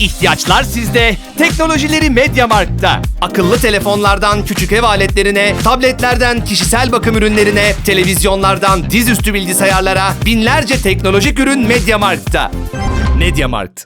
İhtiyaçlar sizde, teknolojileri Mediamarkt'ta. Akıllı telefonlardan küçük ev aletlerine, tabletlerden kişisel bakım ürünlerine, televizyonlardan dizüstü bilgisayarlara binlerce teknolojik ürün Mediamarkt'ta. Mediamarkt.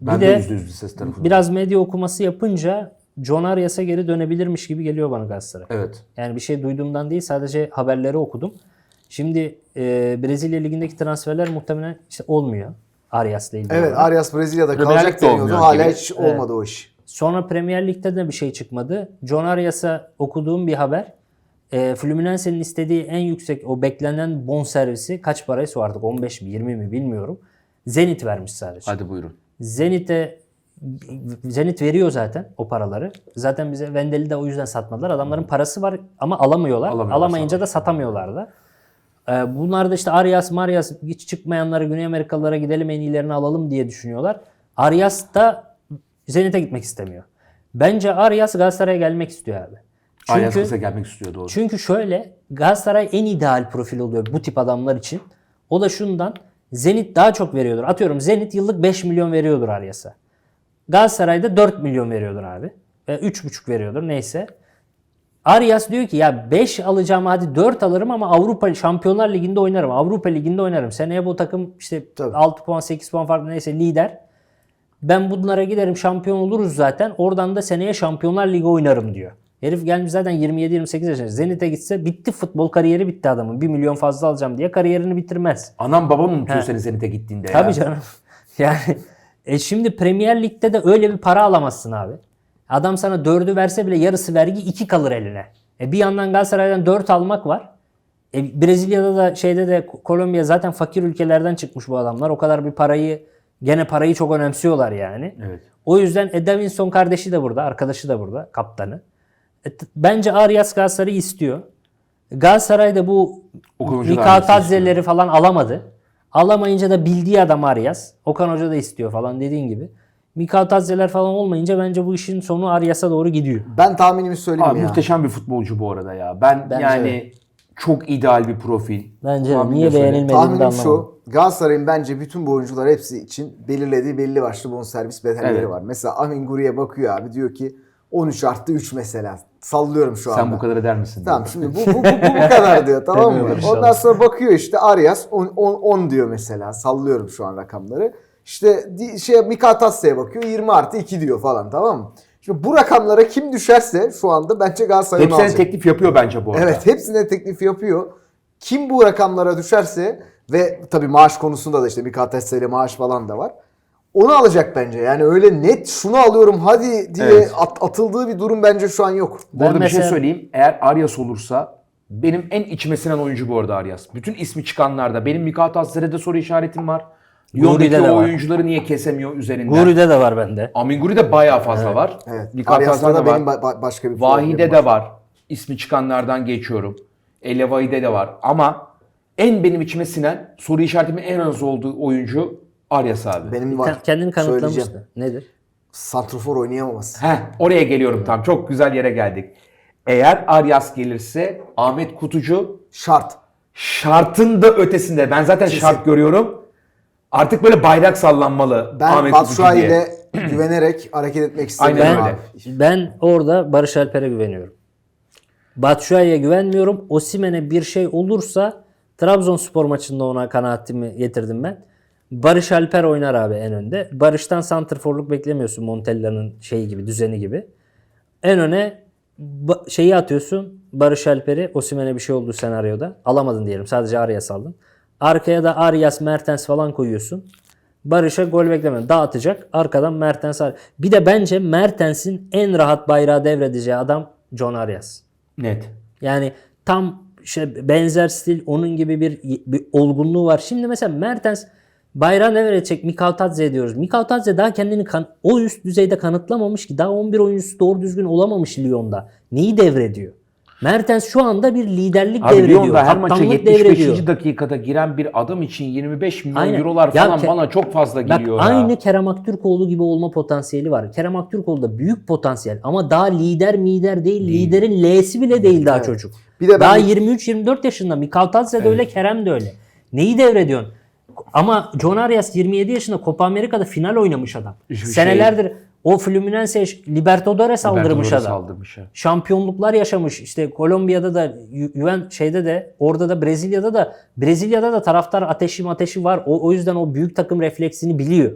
Ben Bir de de ses tarafı. biraz medya okuması yapınca John Arias'a geri dönebilirmiş gibi geliyor bana Galatasaray. Evet. Yani bir şey duyduğumdan değil sadece haberleri okudum. Şimdi e, Brezilya Ligi'ndeki transferler muhtemelen işte olmuyor. Arias'la ilgili. Evet olarak. Arias Brezilya'da Premier kalacak Lig'de deniyordu. olmuyor Hala gibi. hiç olmadı o iş. Sonra Premier Lig'de de bir şey çıkmadı. John Arias'a okuduğum bir haber. E, Fluminense'nin istediği en yüksek o beklenen bon servisi kaç paraysa artık 15 mi 20 mi bilmiyorum. Zenit vermiş sadece. Hadi buyurun. Zenit'e Zenit veriyor zaten o paraları. Zaten bize Vendel'i de o yüzden satmadılar. Adamların parası var ama alamıyorlar. Alamıyorlar, Alamayınca da satamıyorlar da. Ee, bunlar da işte Arias, Marias hiç çıkmayanları Güney Amerikalılara gidelim en iyilerini alalım diye düşünüyorlar. Arias da Zenit'e gitmek istemiyor. Bence Arias Galatasaray'a gelmek istiyor abi. Çünkü, Allianz Kısa gelmek istiyor doğru. çünkü şöyle Galatasaray en ideal profil oluyor bu tip adamlar için. O da şundan Zenit daha çok veriyordur. Atıyorum Zenit yıllık 5 milyon veriyordur Arias'a. Galatasaray'da 4 milyon veriyordur abi. E, 3,5 veriyordur neyse. Arias diyor ki ya 5 alacağım hadi 4 alırım ama Avrupa Şampiyonlar Ligi'nde oynarım. Avrupa Ligi'nde oynarım. Seneye bu takım işte Tabii. 6 puan 8 puan farklı neyse lider. Ben bunlara giderim şampiyon oluruz zaten. Oradan da seneye Şampiyonlar Ligi oynarım diyor. Herif gelmiş zaten 27-28 yaşında. Zenit'e gitse bitti futbol kariyeri bitti adamın. 1 milyon fazla alacağım diye kariyerini bitirmez. Anam babam unutuyor seni Zenit'e gittiğinde Tabii ya. canım. Yani e şimdi Premier Lig'de de öyle bir para alamazsın abi. Adam sana dördü verse bile yarısı vergi iki kalır eline. E bir yandan Galatasaray'dan dört almak var. E Brezilya'da da şeyde de Kolombiya zaten fakir ülkelerden çıkmış bu adamlar. O kadar bir parayı gene parayı çok önemsiyorlar yani. Evet. O yüzden e, Davinson kardeşi de burada, arkadaşı da burada, kaptanı. E, bence Arias Galatasaray'ı istiyor. Galatasaray da bu Okan Hoca da Mika Arias'ı Tadze'leri falan alamadı. Alamayınca da bildiği adam Arias. Okan Hoca da istiyor falan dediğin gibi. Mika Tadze'ler falan olmayınca bence bu işin sonu Arias'a doğru gidiyor. Ben tahminimi söyleyeyim Abi ya. muhteşem bir futbolcu bu arada ya. Ben Bence yani çok ideal bir profil. Bence. Tahmin niye beğenilmediğini Tahminim anlamadım. şu. Galatasaray'ın bence bütün bu oyuncular hepsi için belirlediği belli başlı bonservis bedelleri Evet. var. Mesela Amin Guri'ye bakıyor abi diyor ki 13 arttı 3 mesela. Sallıyorum şu anda. Sen bu kadar eder misin? Tamam şimdi bu, bu, bu, bu, bu kadar diyor tamam mı? Ondan sonra bakıyor işte Arias 10, 10, 10 diyor mesela. Sallıyorum şu an rakamları. İşte şey Mika Tatsa'ya bakıyor 20 artı 2 diyor falan tamam mı? Şimdi bu rakamlara kim düşerse şu anda bence Galatasaray'ın Hepsine alacak. teklif yapıyor bence bu arada. Evet hepsine teklif yapıyor. Kim bu rakamlara düşerse ve tabii maaş konusunda da işte Mika Tatsa ile maaş falan da var. Onu alacak bence. Yani öyle net şunu alıyorum hadi diye Evet. at- atıldığı bir durum bence şu an yok. Bu arada Ben bir şey mesela- söyleyeyim. Eğer Arias olursa benim en içime sinen oyuncu bu arada Arias. Bütün ismi çıkanlarda benim Mika Tazzere'de soru işaretim var. Guri'de de o var. oyuncuları niye kesemiyor üzerinden? Guri'de de var bende. Amin Guri'de bayağı fazla var. Evet. Mika Arias'ta Tazzere'de da var. benim ba- ba- başka bir Vahide de var. İsmi çıkanlardan geçiyorum. Elevai'de de var. Ama en benim içime sinen soru işaretimin en az olduğu oyuncu Arias abi. Benim var. Kendini kanıtlamıştı. Nedir? Santrofor oynayamaması. Heh, oraya geliyorum tam. Çok güzel yere geldik. Eğer Arias gelirse Ahmet Kutucu Şart. şartın da ötesinde. Ben zaten şart görüyorum. Artık böyle bayrak sallanmalı Ben Batshuayi ile güvenerek hareket etmek istemiyorum Aynen abi. öyle. Ben orada Barış Alper'e güveniyorum. Batshuayi'ye güvenmiyorum. Osimhen'e bir şey olursa Trabzonspor maçında ona kanaatimi getirdim ben. Barış Alper oynar abi en önde. Barış'tan santrforluk beklemiyorsun Montella'nın şeyi gibi, düzeni gibi. En öne şeyi atıyorsun. Barış Alper'i Osimhen'e bir şey olduğu senaryoda. Alamadın diyelim. Sadece Arias aldın. Arkaya da Arias, Mertens falan koyuyorsun. Barış'a gol bekleme. Dağıtacak. Arkadan Mertens. Ar- Bir de bence Mertens'in en rahat bayrağı devredeceği adam John Arias. Net. Yani tam şey benzer stil onun gibi bir, bir olgunluğu var. Şimdi mesela Mertens bayrağı ne verecek? Mikal Tadze diyoruz. Mikal Tadze daha kendini kan- o üst düzeyde kanıtlamamış ki. Daha 11 oyuncusu doğru düzgün olamamış Lyon'da. Neyi devrediyor? Mertens şu anda bir liderlik Abi devrediyor. Lyon'da her maça kaptanlık 75. devrediyor. dakikada giren bir adam için 25 milyon Aynen. eurolar Ya falan ke- bana çok fazla Bak geliyor ya. aynı Kerem Aktürkoğlu gibi olma potansiyeli var. Kerem Aktürkoğlu'da büyük potansiyel ama daha lider mider değil. Liderin L'si bile değil daha çocuk. Bir de ben- daha 23-24 yaşında. Mikal Tadze de öyle, Kerem de öyle. Neyi devrediyorsun? ama John Arias 27 yaşında Copa Amerika'da final oynamış adam. Şey- Senelerdir o Fluminense Libertadores aldırmış adam. aldırmış. Şampiyonluklar yaşamış. İşte Kolombiya'da da Ju- Juven şeyde de orada da Brezilya'da da Brezilya'da da taraftar ateşi ateşi var. O, o yüzden o büyük takım refleksini biliyor.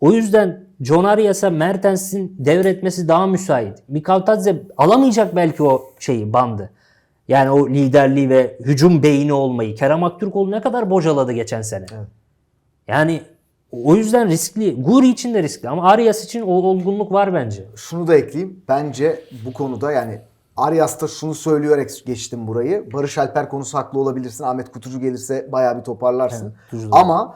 O yüzden John Arias'a Mertens'in devretmesi daha müsait. Mikautadze alamayacak belki o şeyi bandı. Yani o liderliği ve hücum beyni olmayı. Kerem Aktürkoğlu ne kadar bocaladı geçen sene. Yani o yüzden riskli. Guri için de riskli ama Arias için o olgunluk var bence. Şunu da ekleyeyim. Bence bu konuda yani Arias'ta şunu söyleyerek geçtim burayı. Barış Alper konusu haklı olabilirsin. Ahmet Kutucu gelirse bayağı bir toparlarsın. Evet, da. Ama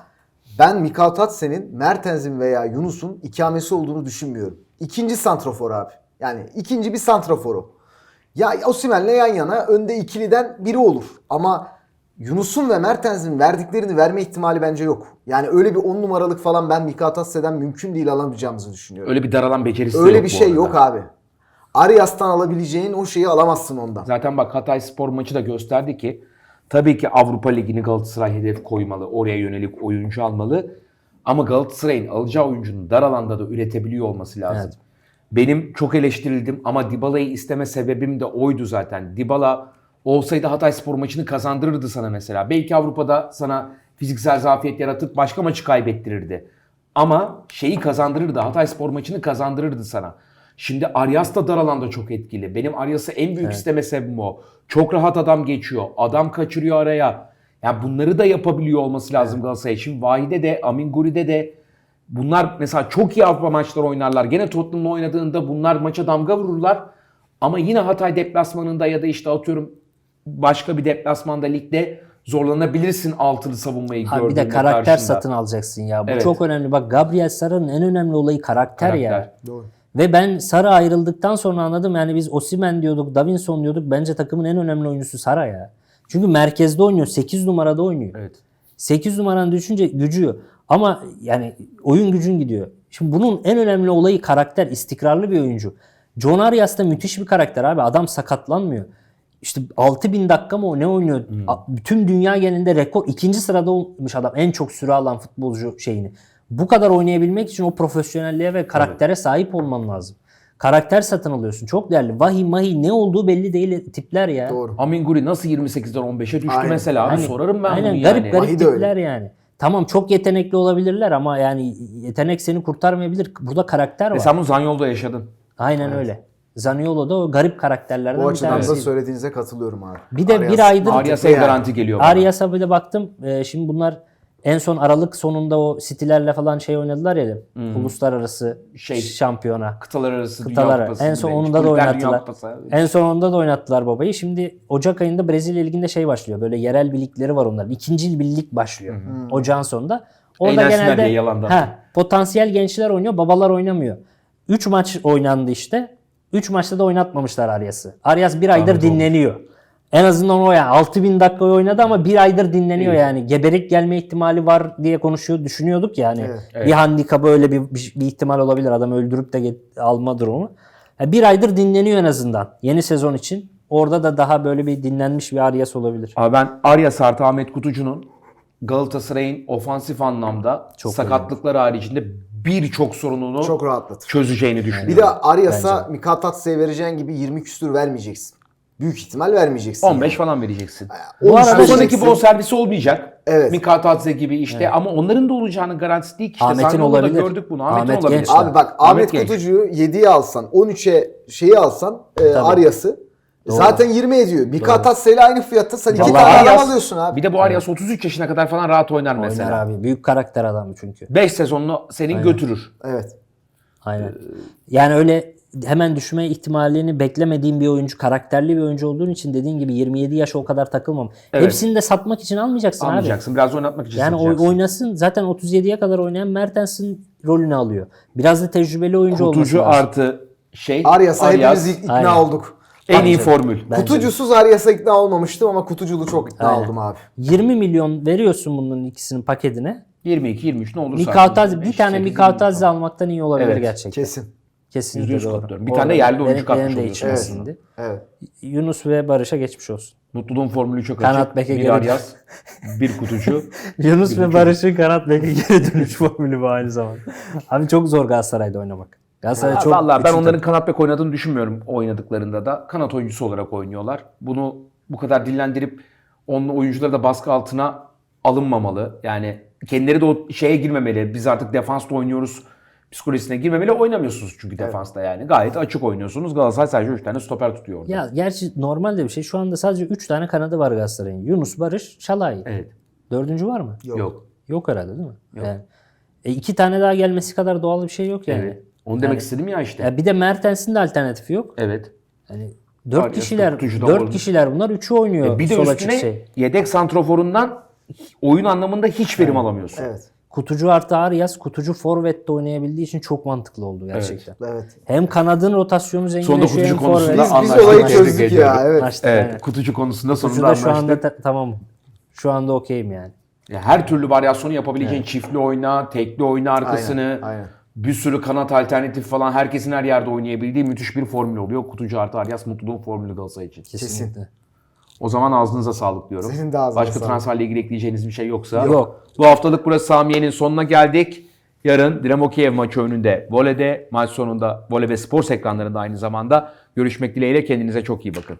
ben Mikal Tatsen'in Mertens'in veya Yunus'un ikamesi olduğunu düşünmüyorum. İkinci santrafor abi. Yani ikinci bir santraforu. Ya Osimhen'le yan yana önde ikiliden biri olur. Ama Yunus'un ve Mertens'in verdiklerini verme ihtimali bence yok. Yani öyle bir 10 numaralık falan ben Mikal Tatsen'den mümkün değil alamayacağımızı düşünüyorum. Öyle bir daralan becerisi Öyle yok bir bu şey arada. yok abi. Arias'tan alabileceğin o şeyi alamazsın ondan. Zaten bak Hatay Spor maçı da gösterdi ki tabii ki Avrupa Ligi'ni Galatasaray hedef koymalı. Oraya yönelik oyuncu almalı. Ama Galatasaray'ın alacağı oyuncunun dar alanda da üretebiliyor olması lazım. Evet. Benim çok eleştirildim ama Dybala'yı isteme sebebim de oydu zaten. Dybala olsaydı Hatay Spor maçını kazandırırdı sana mesela. Belki Avrupa'da sana fiziksel zafiyet yaratıp başka maçı kaybettirirdi. Ama şeyi kazandırırdı. Hatay Spor maçını kazandırırdı sana. Şimdi Arias da dar alanda çok etkili. Benim Arias'ı en büyük isteme sebebim o. Çok rahat adam geçiyor. Adam kaçırıyor araya. Ya bunları da yapabiliyor olması lazım Galatasaray. Şimdi Vahide de, Amin Guri'de de bunlar mesela çok iyi Avrupa maçları oynarlar. Gene Tottenham'la oynadığında bunlar maça damga vururlar. Ama yine Hatay deplasmanında ya da işte atıyorum başka bir deplasmanda ligde zorlanabilirsin altılı savunmayı Ha, bir de karakter karşında. satın alacaksın ya. Bu Evet. çok önemli. Bak Gabriel Sara'nın en önemli olayı karakter, ya. Karakter. Doğru. Ve ben Sara ayrıldıktan sonra anladım. Yani biz Osimen diyorduk, Davinson diyorduk. Bence takımın en önemli oyuncusu Sara ya. Çünkü merkezde oynuyor. 8 numarada oynuyor. Evet. 8 numaranın düşünce gücü. Ama yani oyun gücün gidiyor. Şimdi bunun en önemli olayı karakter, istikrarlı bir oyuncu. John Arias da müthiş bir karakter abi. Adam sakatlanmıyor. İşte 6000 dakika mı o ne oynuyor? A- Bütün dünya genelinde rekor ikinci sırada olmuş adam. En çok süre alan futbolcu şeyini. Bu kadar oynayabilmek için o profesyonelliğe ve karaktere sahip olman lazım. Karakter satın alıyorsun. Çok değerli. Vahiy mahi ne olduğu belli değil tipler ya. Doğru. Amin Guri nasıl 28'den 15'e düştü Aynen. mesela abi Aynen. sorarım ben Aynen, bunu garip yani. garip öyle. tipler yani. Tamam çok yetenekli olabilirler ama yani yetenek seni kurtarmayabilir. Burada karakter var. Ve sen bunu Zanyol'da yaşadın. Aynen öyle. Zaniolo da o garip karakterlerden Bu bir açıdan da tanesi. söylediğinize katılıyorum abi. Bir de bir Arias- aydır- Arias'a Yani. garanti geliyor bana. Arias'a bir de baktım. Ee, şimdi bunlar en son Aralık sonunda o City'lerle falan şey oynadılar ya. Uluslararası Şey, şampiyona. Kıtalar arası Kıtalar. Dünya Kupası. En son onda da Kulüpler Dünya oynattılar. Kupası. En son onda da oynattılar babayı. Şimdi Ocak ayında Brezilya Ligi'nde şey başlıyor. Böyle yerel birlikleri var onların. İkinci bir lig başlıyor. Ocağın sonunda. Orada Eğlensinler genelde diye yalandan. ha, potansiyel gençler oynuyor. Babalar oynamıyor. 3 maç oynandı işte. 3 maçta da oynatmamışlar Arias'ı. Arias bir aydır Ahmet olmuş. dinleniyor. En azından o yani 6000 dakika oynadı ama bir aydır dinleniyor İyi. yani. Geberik gelme ihtimali var diye konuşuyor, düşünüyorduk yani. Evet. Bir handikapı öyle bir, bir, bir ihtimal olabilir. Adam öldürüp de get- alma durumu. Ya bir aydır dinleniyor en azından yeni sezon için. Orada da daha böyle bir dinlenmiş bir Arias olabilir. Abi ben Arias artı Ahmet Kutucu'nun Galatasaray'ın ofansif anlamda Çok sakatlıkları haricinde birçok sorununu Çok rahatlatır. çözeceğini düşünüyorum. Bir de Arias'a Mikatatsa'ya vereceğin gibi 20 küsür vermeyeceksin. Büyük ihtimal vermeyeceksin. 15 falan vereceksin. Bu arada- 13 Son iki vereceksin. bol servisi olmayacak. Evet. Mikatadze gibi işte ama onların da olacağının garantisi değil ki. İşte Ahmet'in Zaniolo'da olabilir. gördük bunu. Ahmet'in Ahmet olabilir. genç. Abi bak Ahmet Ahmet, genç. Kutucu'yu 7'ye alsan, 13'e şeyi alsan e, Arias'ı zaten 20 ediyor. Mikatats'a ile aynı fiyatta sen iki Vallahi tane adam Arias- alıyorsun abi. Bir de bu Arias 33 yaşına kadar falan rahat oynar Oynar mesela. abi. Büyük karakter adamı çünkü. 5 sezonunu senin götürür. Evet. Aynen. Yani öyle hemen düşme ihtimalini beklemediğim bir oyuncu, karakterli bir oyuncu olduğun için dediğin gibi 27 yaş o kadar takılmam. Evet. Hepsini de satmak için almayacaksın, abi. Almayacaksın. Biraz oynatmak için Yani oy- satacaksın. oynasın. Zaten 37'ye kadar oynayan Mertens'in rolünü alıyor. Biraz da tecrübeli oyuncu olması Kutucu lazım. artı şey Arias'a Arias hepimiz ikna Aynen. olduk. En iyi formül. Bence. Kutucusuz Arias'a ikna olmamıştım ama kutuculu çok ikna Aynen. oldum abi. 20 milyon veriyorsun bunun ikisinin paketine. 22 23 ne olursa. Mikautatze bir tane sekiz, Mikautatze almaktan iyi olabilir Evet. gerçekten. Kesin. Kesinlikle Yüzde yüz doğru. katılıyorum. Bir tane yerli benim- oyuncu katmış benim de oluyorsun. içime Evet. sindi. Evet. Yunus ve Barış'a geçmiş olsun. Mutluluğun formülü çok Kanat açık. beke bir geri- Arias, bir kutucu. Yunus Bir ve Barış'ın kanat beki geri dönüş formülü bu aynı zamanda. Abi çok zor Galatasaray'da oynamak. Galatasaray çok Vallahi ben onların kanat bek oynadığını düşünmüyorum oynadıklarında da. Kanat oyuncusu olarak oynuyorlar. Bunu bu kadar dillendirip onun oyuncuları da baskı altına alınmamalı. Yani kendileri de o şeye girmemeli. Biz artık defansta oynuyoruz psikolojisine girmemeli. Oynamıyorsunuz çünkü defansta yani. Gayet açık oynuyorsunuz. Galatasaray sadece 3 tane stoper tutuyor orada. Ya gerçi normal de bir şey. Şu anda sadece 3 tane kanadı var Galatasaray'ın. Yunus, Barış, Şalay. Evet. Dördüncü var mı? Yok. Yok. Yok herhalde değil mi? Yani, e, iki tane daha gelmesi kadar doğal bir şey yok yani. Evet. Onu demek istedim ya işte. Ya bir de Mertens'in de alternatifi yok. Evet. Yani dört Arias kişiler, dört vurdu. kişiler bunlar. Üçü oynuyor E bir de sol açık üstüne şey. yedek santroforundan oyun anlamında hiç verim alamıyorsun. Evet. Kutucu artı Arias, kutucu forvette oynayabildiği için çok mantıklı oldu gerçekten. Evet. Hem kanadın rotasyonu zenginleşiyor kutucu hem konusunda forvet. Biz, biz Anlaştık, olayı tebrik çözdük ya. Evet. Anlaştık, Evet. aynen. Kutucu konusunda sonunda Kutucu da şu anlaştık. anda ta- tamam. Şu anda okeyim yani. Ya her türlü varyasyonu yapabileceğin çiftli oyna, tekli oyna arkasını, Aynen, aynen. Bir sürü kanat alternatif falan herkesin her yerde oynayabildiği müthiş bir formül oluyor. Kutucu artı Arias mutluluğun formülü Galatasaray için. Kesinlikle. O zaman ağzınıza sağlık diyorum. Senin de ağzına Başka sağlık. transferle ilgili ekleyeceğiniz bir şey yoksa. Yok. Bu haftalık burası Samiye'nin sonuna geldik. Yarın Dinamo Kiev maçı önünde voleyde, maç sonunda voley ve spor ekranlarında aynı zamanda görüşmek dileğiyle kendinize çok iyi bakın.